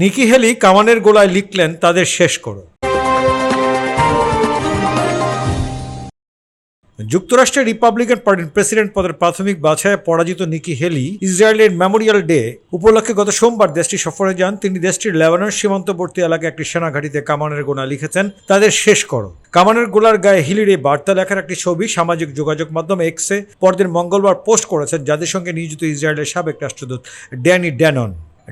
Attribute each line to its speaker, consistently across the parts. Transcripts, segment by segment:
Speaker 1: নিকি হেলি কামানের গোলায় লিখলেন তাদের শেষ করো যুক্তরাষ্ট্রের রিপাবলিকান পার্টির প্রেসিডেন্ট পদের প্রাথমিক বাছায় পরাজিত নিকি হেলি ইসরায়েলের মেমোরিয়াল ডে উপলক্ষে গত সোমবার দেশটি সফরে যান তিনি দেশটির লেবানন সীমান্তবর্তী এলাকায় একটি সেনাঘাটিতে কামানের গোনা লিখেছেন তাদের শেষ করো কামানের গোলার গায়ে হিলির এই বার্তা লেখার একটি ছবি সামাজিক যোগাযোগ মাধ্যমে এক্সে পরদিন মঙ্গলবার পোস্ট করেছেন জাতিসংঘে নিয়োজিত ইসরায়েলের সাবেক রাষ্ট্রদূত ড্যানি ড্যানন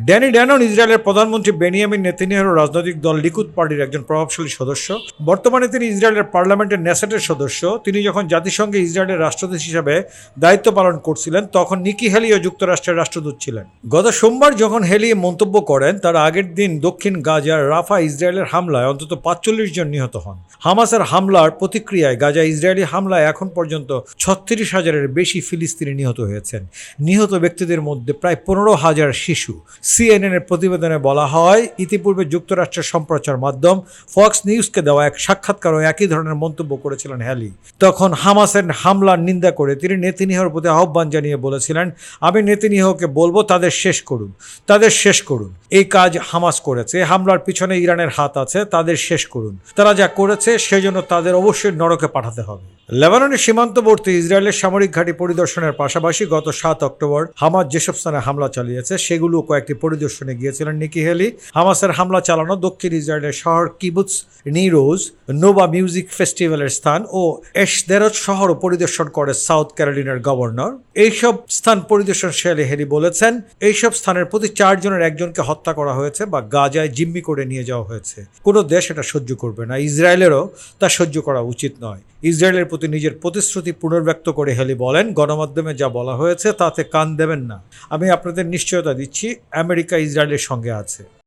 Speaker 1: ড্যানি ড্যানন ইসরায়েলের প্রধানমন্ত্রী বেনিয়ামিন নেতিনিয়াহু রাজনৈতিক দল লিকুদ পার্টির একজন প্রভাবশালী সদস্য বর্তমানে তিনি ইসরায়েলের পার্লামেন্টের নেসেটের সদস্য তিনি যখন জাতিসংঘে ইসরায়েলের রাষ্ট্রদূত হিসাবে দায়িত্ব পালন করছিলেন তখন নিকি হেলিও যুক্তরাষ্ট্রের রাষ্ট্রদূত ছিলেন গত সোমবার যখন হেলি মন্তব্য করেন তার আগের দিন দক্ষিণ গাজার রাফা ইসরায়েলের হামলায় অন্তত পাঁচচল্লিশ জন নিহত হন হামাসের হামলার প্রতিক্রিয়ায় গাজা ইসরায়েলি হামলায় এখন পর্যন্ত ছত্রিশ হাজারের বেশি ফিলিস্তিনি নিহত হয়েছেন নিহত ব্যক্তিদের মধ্যে প্রায় পনেরো হাজার শিশু সিএনএনের প্রতিবেদনে বলা হয় ইতিপূর্বে যুক্তরাষ্ট্রের সম্প্রচার মাধ্যম ফক্স নিউজকে দেওয়া এক সাক্ষাৎকারও একই ধরনের মন্তব্য করেছিলেন হ্যালি তখন হামাসের হামলার নিন্দা করে তিনি নেতিনিহর প্রতি আহ্বান জানিয়ে বলেছিলেন আমি নেতিনিহকে বলবো তাদের শেষ করুন তাদের শেষ করুন এই কাজ হামাস করেছে হামলার পিছনে ইরানের হাত আছে তাদের শেষ করুন তারা যা করেছে সেজন্য তাদের অবশ্যই নরকে পাঠাতে হবে লেবাননের সীমান্তবর্তী ইসরায়েলের সামরিক ঘাঁটি পরিদর্শনের পাশাপাশি গত সাত অক্টোবর হামাস যেসব স্থানে হামলা চালিয়েছে সেগুলো কয়েকটি পরিদর্শনে গিয়েছিলেন নিকি হেলি হামাসের হামলা চালানো দক্ষিণ ইসরায়েলের শহর কিবুস নিরোজ নোবা মিউজিক ফেস্টিভ্যালের স্থান ও এশদেরজ শহর পরিদর্শন করে সাউথ ক্যারোলিনার গভর্নর এইসব স্থান পরিদর্শন শেলে হেলি বলেছেন এইসব স্থানের প্রতি চারজনের একজনকে হত্যা করা হয়েছে বা গাজায় জিম্মি করে নিয়ে যাওয়া হয়েছে কোনো দেশ এটা সহ্য করবে না ইসরায়েলেরও তা সহ্য করা উচিত নয় ইসরায়েলের প্রতি নিজের প্রতিশ্রুতি পুনর্ব্যক্ত করে হেলি বলেন গণমাধ্যমে যা বলা হয়েছে তাতে কান দেবেন না আমি আপনাদের নিশ্চয়তা দিচ্ছি আমেরিকা ইসরায়েলের সঙ্গে আছে